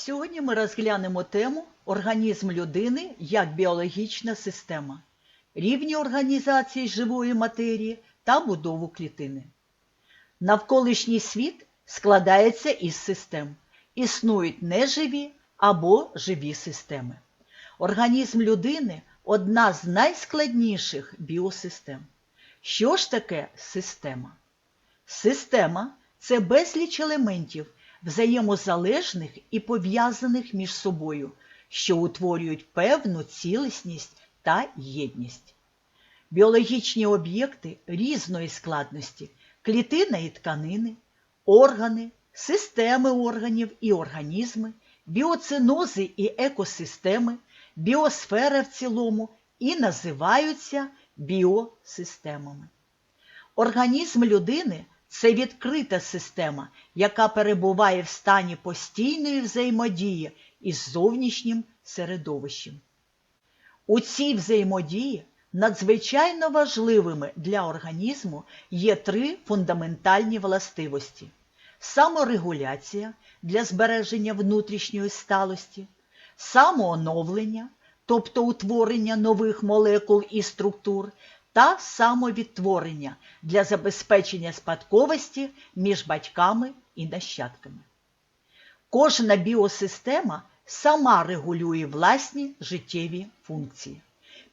Сьогодні ми розглянемо тему Організм людини як біологічна система, рівні організації живої матерії та будову клітини. Навколишній світ складається із систем. Існують неживі або живі системи. Організм людини одна з найскладніших біосистем. Що ж таке система? Система це безліч елементів, взаємозалежних і пов'язаних між собою, що утворюють певну цілісність та єдність. Біологічні об'єкти різної складності, клітина і тканини, органи, системи органів і організми, біоцинози і екосистеми, біосфера в цілому і називаються біосистемами. Організм людини це відкрита система, яка перебуває в стані постійної взаємодії із зовнішнім середовищем. У цій взаємодії надзвичайно важливими для організму є три фундаментальні властивості: саморегуляція для збереження внутрішньої сталості, самооновлення, тобто утворення нових молекул і структур, та самовідтворення для забезпечення спадковості між батьками і нащадками. Кожна біосистема сама регулює власні життєві функції,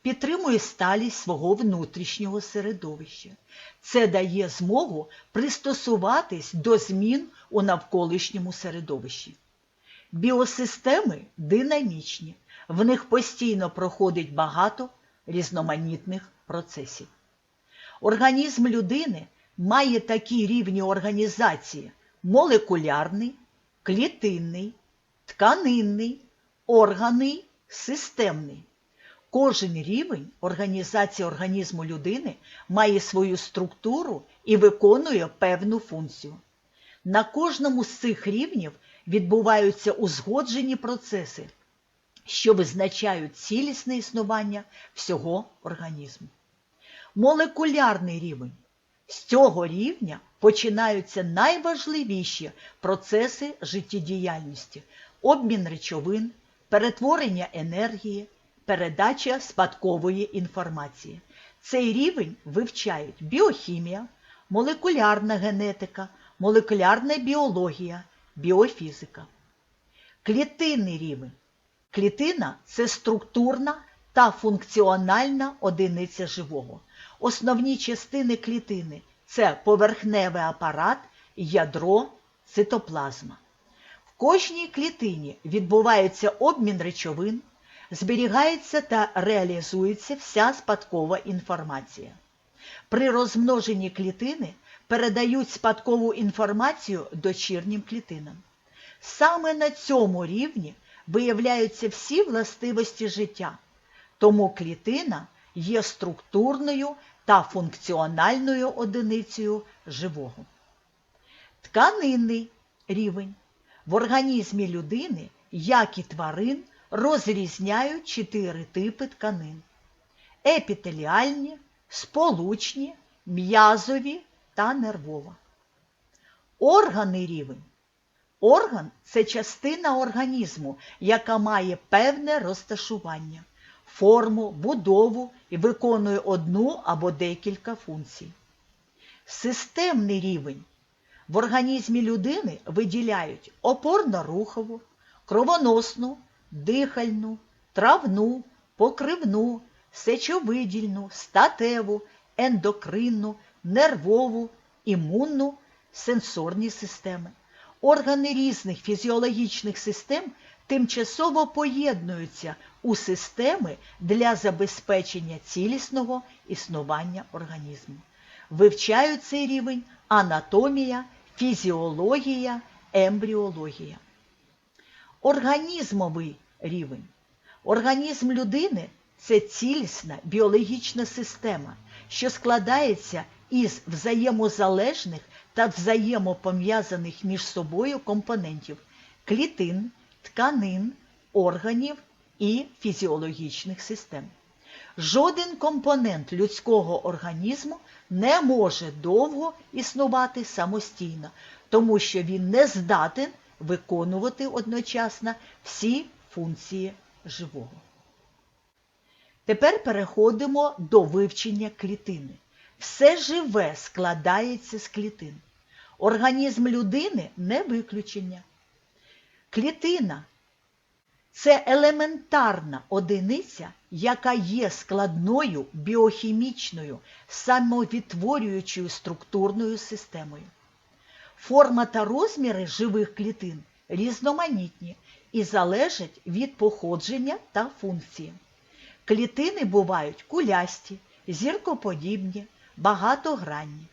підтримує сталість свого внутрішнього середовища. Це дає змогу пристосуватись до змін у навколишньому середовищі. Біосистеми динамічні, в них постійно проходить багато різноманітних процесів. Організм людини має такі рівні організації молекулярний, клітинний, тканинний, органний, системний. Кожен рівень організації організму людини має свою структуру і виконує певну функцію. На кожному з цих рівнів відбуваються узгоджені процеси, що визначають цілісне існування всього організму. Молекулярний рівень. З цього рівня починаються найважливіші процеси життєдіяльності, обмін речовин, перетворення енергії, передача спадкової інформації. Цей рівень вивчають біохімія, молекулярна генетика, молекулярна біологія, біофізика. Клітинний рівень. Клітина це структурна та функціональна одиниця живого. Основні частини клітини це поверхневий апарат, ядро, цитоплазма. В кожній клітині відбувається обмін речовин, зберігається та реалізується вся спадкова інформація. При розмноженні клітини передають спадкову інформацію дочірнім клітинам. Саме на цьому рівні виявляються всі властивості життя, тому клітина є структурною та функціональною одиницею живого. Тканинний рівень. В організмі людини, як і тварин, розрізняють чотири типи тканин: епітеліальні, сполучні, м'язові та нервова. Органний рівень. Орган це частина організму, яка має певне розташування, форму, будову і виконує одну або декілька функцій. Системний рівень. В організмі людини виділяють опорно-рухову, кровоносну, дихальну, травну, покривну, сечовидільну, статеву, ендокринну, нервову, імунну, сенсорні системи. Органи різних фізіологічних систем тимчасово поєднуються у системи для забезпечення цілісного існування організму. Вивчають цей рівень анатомія, фізіологія, ембріологія. Організмовий рівень. Організм людини це цілісна біологічна система, що складається із взаємозалежних та взаємопов'язаних між собою компонентів клітин, тканин, органів і фізіологічних систем. Жоден компонент людського організму не може довго існувати самостійно, тому що він не здатен виконувати одночасно всі функції живого. Тепер переходимо до вивчення клітини. Все живе складається з клітин. Організм людини не виключення. Клітина це елементарна одиниця, яка є складною біохімічною, самовідтворюючою структурною системою. Форма та розміри живих клітин різноманітні і залежать від походження та функції. Клітини бувають кулясті, зіркоподібні, багатогранні.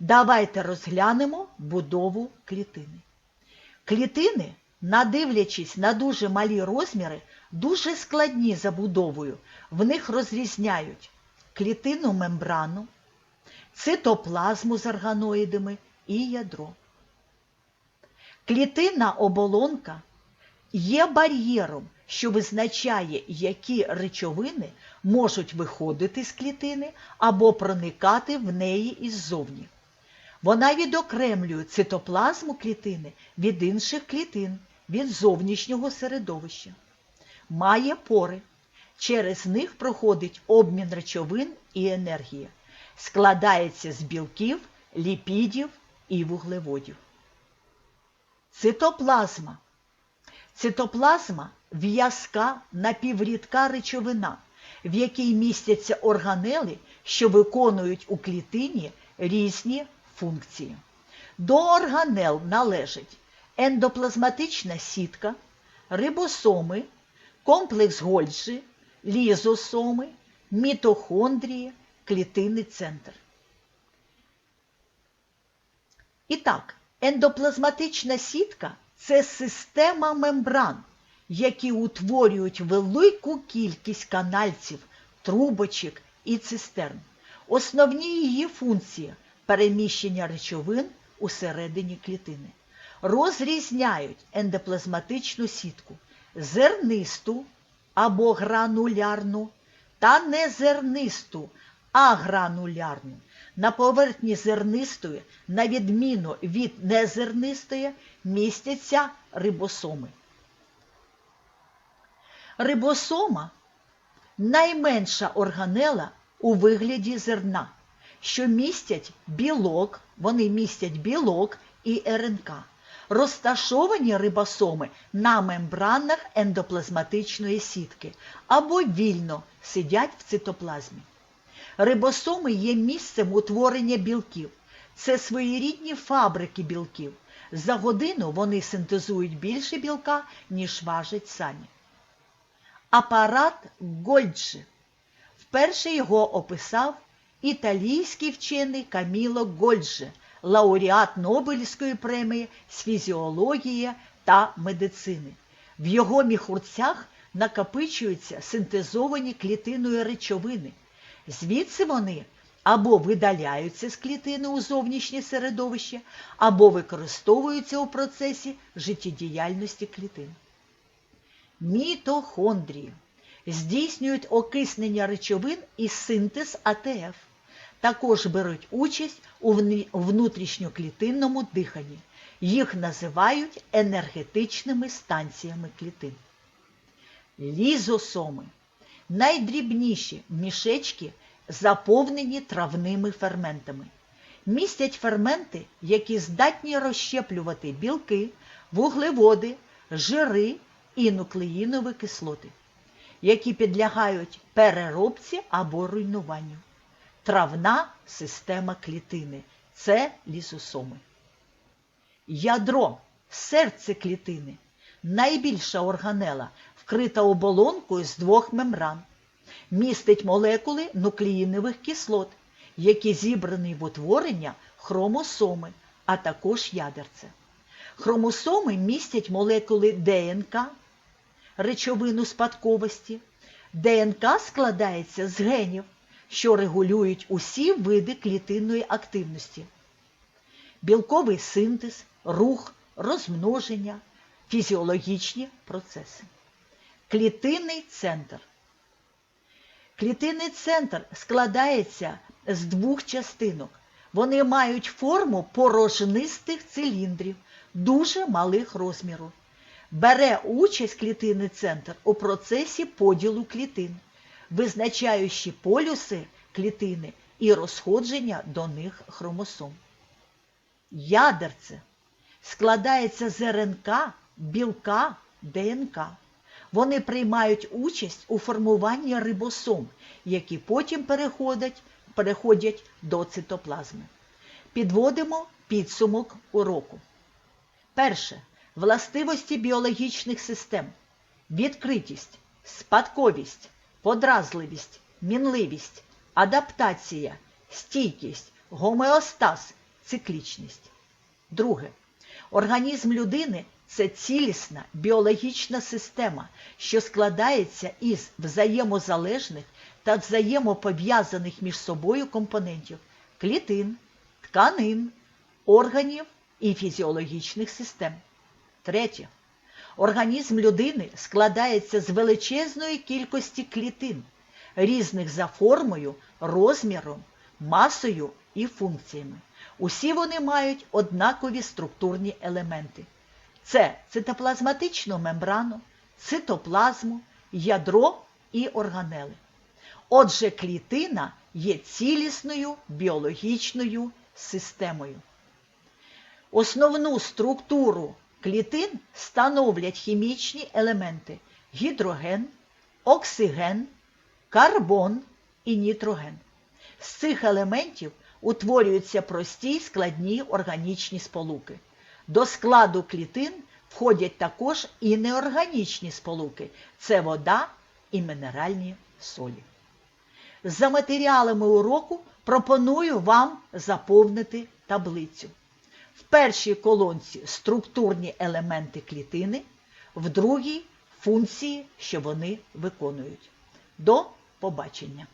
Давайте розглянемо будову клітини. Клітини, надивлячись на дуже малі розміри, дуже складні забудовою. В них розрізняють клітинну мембрану, цитоплазму з органоїдами і ядро. Клітинна оболонка є бар'єром, що визначає, які речовини можуть виходити з клітини або проникати в неї іззовні. Вона відокремлює цитоплазму клітини від інших клітин, від зовнішнього середовища. Має пори. Через них проходить обмін речовин і енергії. Складається з білків, ліпідів і вуглеводів. Цитоплазма. Цитоплазма в'язка напіврідка речовина, в якій містяться органели, що виконують у клітині різні функції. До органел належать ендоплазматична сітка, рибосоми, комплекс Гольджі, лізосоми, мітохондрії, клітинний центр. І так, ендоплазматична сітка це система мембран, які утворюють велику кількість канальців, трубочок і цистерн. Основні її функції переміщення речовин усередині клітини. Розрізняють ендоплазматичну сітку зернисту або гранулярну та незернисту, агранулярну. На поверхні зернистої, на відміну від незернистої, містяться рибосоми. Рибосома найменша органела у вигляді зерна, що містять білок, вони містять білок і РНК. Розташовані рибосоми на мембранах ендоплазматичної сітки або вільно сидять в цитоплазмі. Рибосоми є місцем утворення білків. Це своєрідні фабрики білків. За годину вони синтезують більше білка, ніж важать самі. Апарат Гольджі. Вперше його описав італійський вчений Каміло Гольджі, лауреат Нобелівської премії з фізіології та медицини. В його міхурцях накопичуються синтезовані клітиною речовини. Звідси вони або видаляються з клітини у зовнішнє середовище, або використовуються у процесі життєдіяльності клітин. Мітохондрії здійснюють окиснення речовин і синтез АТФ. Також беруть участь у внутрішньоклітинному диханні. Їх називають енергетичними станціями клітин. Лізосоми найдрібніші мішечки заповнені травними ферментами. Містять ферменти, які здатні розщеплювати білки, вуглеводи, жири і нуклеїнові кислоти, які підлягають переробці або руйнуванню. Травна система клітини це лізосоми. Ядро серце клітини найбільша органела, вкрита оболонкою з двох мембран. Містить молекули нуклеїнових кислот, які зібрані в утворення хромосоми, а також ядерце. Хромосоми містять молекули ДНК, речовину спадковості. ДНК складається з генів, що регулюють усі види клітинної активності. Білковий синтез, рух, розмноження, фізіологічні процеси. Клітинний центр. Клітинний центр складається з двох частинок. Вони мають форму порожнистих циліндрів, дуже малих розміру. Бере участь клітинний центр у процесі поділу клітин, визначаючи полюси клітини і розходження до них хромосом. Ядерце складається з РНК, білка, ДНК. Вони приймають участь у формуванні рибосом, які потім переходять, переходять до цитоплазми. Підводимо підсумок уроку. Перше. Властивості біологічних систем. Відкритість, спадковість, подразливість, мінливість, адаптація, стійкість, гомеостаз, циклічність. Друге. Організм людини це цілісна біологічна система, що складається із взаємозалежних та взаємопов'язаних між собою компонентів клітин, тканин, органів і фізіологічних систем. Третє. Організм людини складається з величезної кількості клітин, різних за формою, розміром, масою і функціями. Усі вони мають однакові структурні елементи. Це цитоплазматичну мембрану, цитоплазму, ядро і органели. Отже, клітина є цілісною біологічною системою. Основну структуру клітин становлять хімічні елементи гідроген, оксиген, карбон і нітроген. З цих елементів утворюються прості складні органічні сполуки. До складу клітин входять також і неорганічні сполуки це вода і мінеральні солі. За матеріалами уроку пропоную вам заповнити таблицю. В першій колонці структурні елементи клітини, в другій функції, що вони виконують. До побачення!